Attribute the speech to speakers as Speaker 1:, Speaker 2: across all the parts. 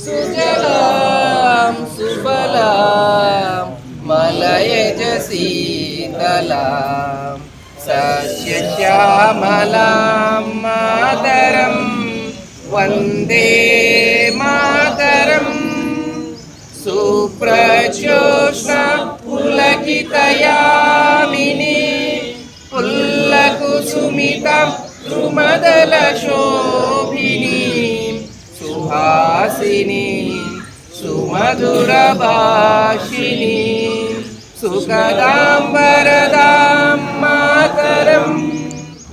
Speaker 1: సుజలాం సుఫలాం మలయజ సీతలాం సస్యశ్యామలాం మాతరం వందే பிரச்சோஷ்ண புலகிதயாமினி புல்லகுசுமிதம் சுமதலசோபினி சுஹாசினி சுமதுரபாஷினி சுகதாம் வரதாம் மாதரம்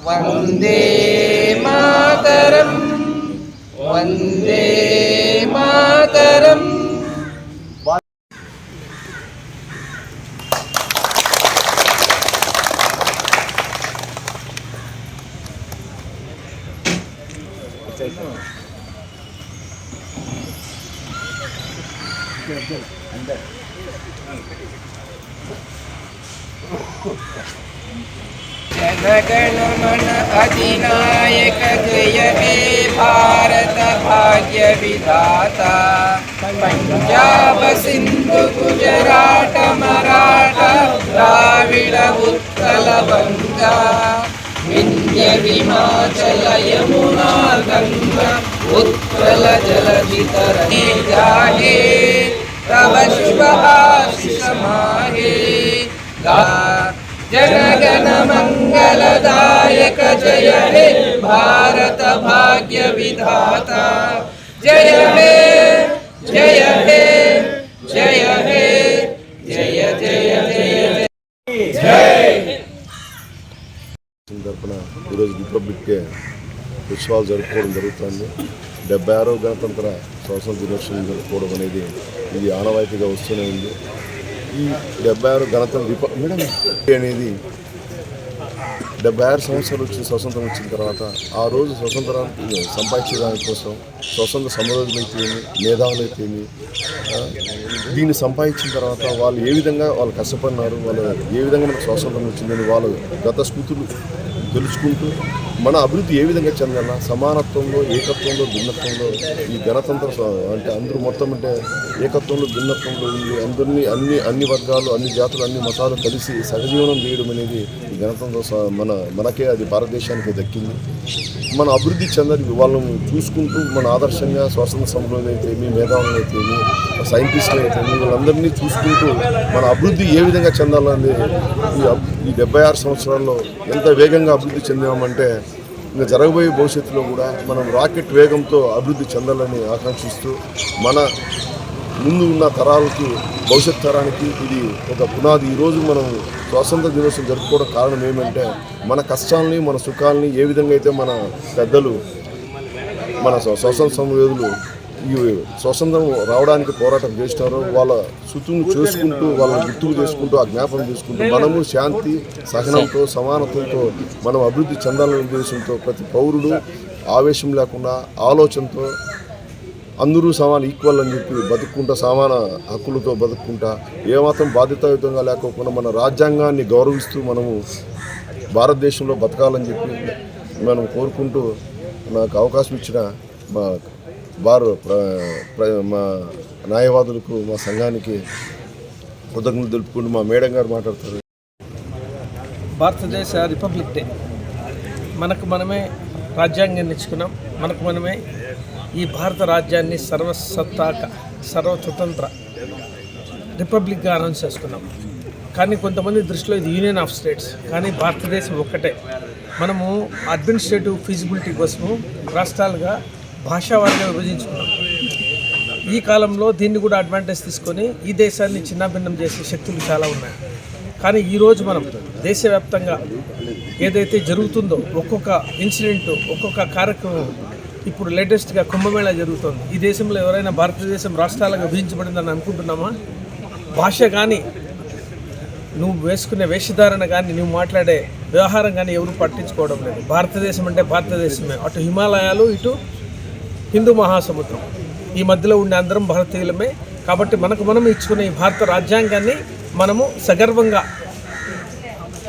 Speaker 1: வந்தே जनगणमन अधिनायक जय हे भारत भाग्य विधाता पंजाब सिंधु गुजरात मराठा द्राविड उत्कल बंगा विंध्य हिमाचल यमुना गंगा उत्कल तरणे जाहे शुभ माहे गा जनगण मंगलदायक जय हे भारत भाग्य विधाता जय हे
Speaker 2: తరపున ఈరోజు రిపబ్లిక్ డే ఉత్సవాలు జరుపుకోవడం జరుగుతుంది. డెబ్బై ఆరో గణతంత్ర స్వాతంత్ర దినోత్సవం జరుపుకోవడం అనేది ఇది ఆనవాయితీగా వస్తూనే ఉంది. ఈ డెబ్బై ఆరు గణతంత్ర మేడం అనేది డెబ్బై ఆరు సంవత్సరాలు వచ్చి స్వతంత్రం వచ్చిన తర్వాత ఆ రోజు స్వతంత్రాన్ని సంపాదించడానికి కోసం స్వతంత్ర సమరోజులైతేమి మేధావులైతేమి దీన్ని సంపాదించిన తర్వాత వాళ్ళు ఏ విధంగా వాళ్ళు కష్టపడినారు వాళ్ళు ఏ విధంగా మనకు స్వాతంత్రం వచ్చిందని వాళ్ళు గత స్మృతులు తెలుసుకుంటూ మన అభివృద్ధి ఏ విధంగా చెందాల సమానత్వంలో ఏకత్వంలో భిన్నత్వంలో ఈ గణతంత్ర అంటే అందరూ మొత్తం అంటే ఏకత్వంలో భిన్నత్వంలో ఉండి అందరినీ అన్ని అన్ని వర్గాలు అన్ని జాతులు అన్ని మతాలు కలిసి సహజీవనం చేయడం అనేది ఈ గణతంత్ర మన మనకే అది భారతదేశానికి దక్కింది. మన అభివృద్ధి చెందని వాళ్ళను చూసుకుంటూ మన ఆదర్శంగా స్వాతంత్ర సమరంలో అయితే ఏమి మేధావులు అయితే ఏమి సైంటిస్టులు అయితే వాళ్ళందరినీ వీళ్ళందరినీ చూసుకుంటూ మన అభివృద్ధి ఏ విధంగా చెందాలని ఈ ఈ డెబ్బై ఆరు సంవత్సరాల్లో ఎంత వేగంగా అభివృద్ధి చెందామంటే ఇంకా జరగబోయే భవిష్యత్తులో కూడా మనం రాకెట్ వేగంతో అభివృద్ధి చెందాలని ఆకాంక్షిస్తూ మన ముందు ఉన్న తరాలకి భవిష్యత్ తరానికి ఇది ఒక పునాది. ఈరోజు మనం స్వాతంత్ర దినోత్సవం జరుపుకోవడం కారణం ఏమంటే మన కష్టాలని మన సుఖాలని ఏ విధంగా అయితే మన పెద్దలు మన స్వ- స్వాతంత్ర సమయోధులు ఈ స్వతంత్రం రావడానికి పోరాటం చేసినారో వాళ్ళ సుతును చేసుకుంటూ వాళ్ళని గుర్తుకు చేసుకుంటూ ఆ జ్ఞాపకం చేసుకుంటూ మనము శాంతి సహనంతో సమానత్వంతో మనం అభివృద్ధి చెందాలనే ఉద్దేశంతో ప్రతి పౌరుడు ఆవేశం లేకుండా ఆలోచనతో అందరూ సమాన ఈక్వల్ అని చెప్పి బతుక్కుంటా సమాన హక్కులతో బతుక్కుంటా ఏమాత్రం బాధ్యతాయుతంగా లేకోకుండా మన రాజ్యాంగాన్ని గౌరవిస్తూ మనము భారతదేశంలో బతకాలని చెప్పి మనం కోరుకుంటూ నాకు అవకాశం ఇచ్చిన మా బార్ మా న్యాయవాదులకు మా సంఘానికి కృతజ్ఞతలు తెలుపుకుంటూ మా మేడం గారు మాట్లాడతారు.
Speaker 3: భారతదేశ రిపబ్లిక్ డే. మనకు మనమే రాజ్యాంగాన్ని ఇచ్చుకున్నాం మనకు మనమే ఈ భారత రాజ్యాన్ని సర్వసత్తాక సర్వస్వతంత్ర రిపబ్లిక్గా అనౌన్స్ చేసుకున్నాం. కానీ కొంతమంది దృష్టిలో ఇది యూనియన్ ఆఫ్ స్టేట్స్. కానీ భారతదేశం ఒక్కటే. మనము అడ్మినిస్ట్రేటివ్ ఫీజిబిలిటీ కోసము రాష్ట్రాలుగా భాషావారిగా విభజించుకున్నాం. ఈ కాలంలో దీన్ని కూడా అడ్వాంటేజ్ తీసుకొని ఈ దేశాన్ని చిన్నాభిన్నం చేసే శక్తులు చాలా ఉన్నాయి. కానీ ఈరోజు మనం దేశవ్యాప్తంగా ఏదైతే జరుగుతుందో ఒక్కొక్క ఇన్సిడెంట్ ఒక్కొక్క కార్యక్రమం ఇప్పుడు లేటెస్ట్గా కుంభమేళా జరుగుతోంది. ఈ దేశంలో ఎవరైనా భారతదేశం రాష్ట్రాలుగా విభజించబడిందని అనుకుంటున్నామా? భాష కానీ నువ్వు వేసుకునే వేషధారణ కానీ నువ్వు మాట్లాడే వ్యవహారం కానీ ఎవరు పట్టించుకోవడం లేదు. భారతదేశం అంటే భారతదేశమే. అటు హిమాలయాలు ఇటు హిందూ మహాసముద్రం. ఈ మధ్యలో ఉండే అందరం భారతీయులమే. కాబట్టి మనకు మనం ఇచ్చుకునే ఈ భారత రాజ్యాంగాన్ని మనము సగర్వంగా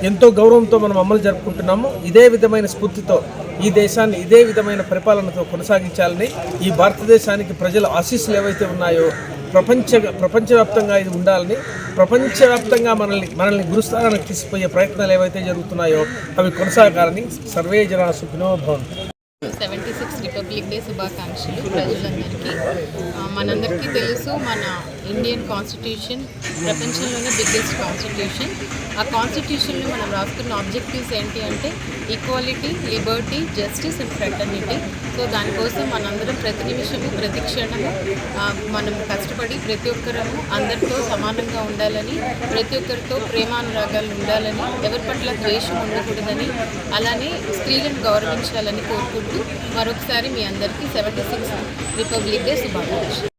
Speaker 3: ఎంతో గౌరవంతో మనం అమలు జరుపుకుంటున్నాము. ఇదే విధమైన స్ఫూర్తితో ఈ దేశాన్ని ఇదే విధమైన పరిపాలనతో కొనసాగించాలని ఈ భారతదేశానికి ప్రజల ఆశీస్సులు ఏవైతే ఉన్నాయో ప్రపంచ ప్రపంచవ్యాప్తంగా ఇది ఉండాలని ప్రపంచవ్యాప్తంగా మనల్ని మనల్ని గురుస్థానానికి తీసుకుపోయే ప్రయత్నాలు ఏవైతే జరుగుతున్నాయో అవి కొనసాగాలని సర్వే జన సుఖినో
Speaker 4: భవన్ రిపబ్లిక్ డే శుభాకాంక్షలు ప్రజలందరికీ. మనందరికీ తెలుసు మన ఇండియన్ కాన్స్టిట్యూషన్ ప్రపంచంలోనే బిగ్గెస్ట్ కాన్స్టిట్యూషన్ ఆ కాన్స్టిట్యూషన్లో మనం రాసుకున్న ఆబ్జెక్టివ్స్ ఏంటి అంటే equality liberty justice and fraternity so దానికోసం మనందరం ప్రతి నిమిషము ప్రతి క్షణము మనం కష్టపడి ప్రతి ఒక్కరము అందరితో సమానంగా ఉండాలని ప్రతి ఒక్కరితో ప్రేమానురాగాలు ఉండాలని ఎవరి పట్ల ద్వేషం ఉండకూడదని అలానే స్త్రీలను గౌరవించాలని కోరుకుంటూ మరొకసారి మీ అందరికీ సెవెంటీ సిక్స్ రిపబ్లిక్ డే శుభాకాంక్షలు.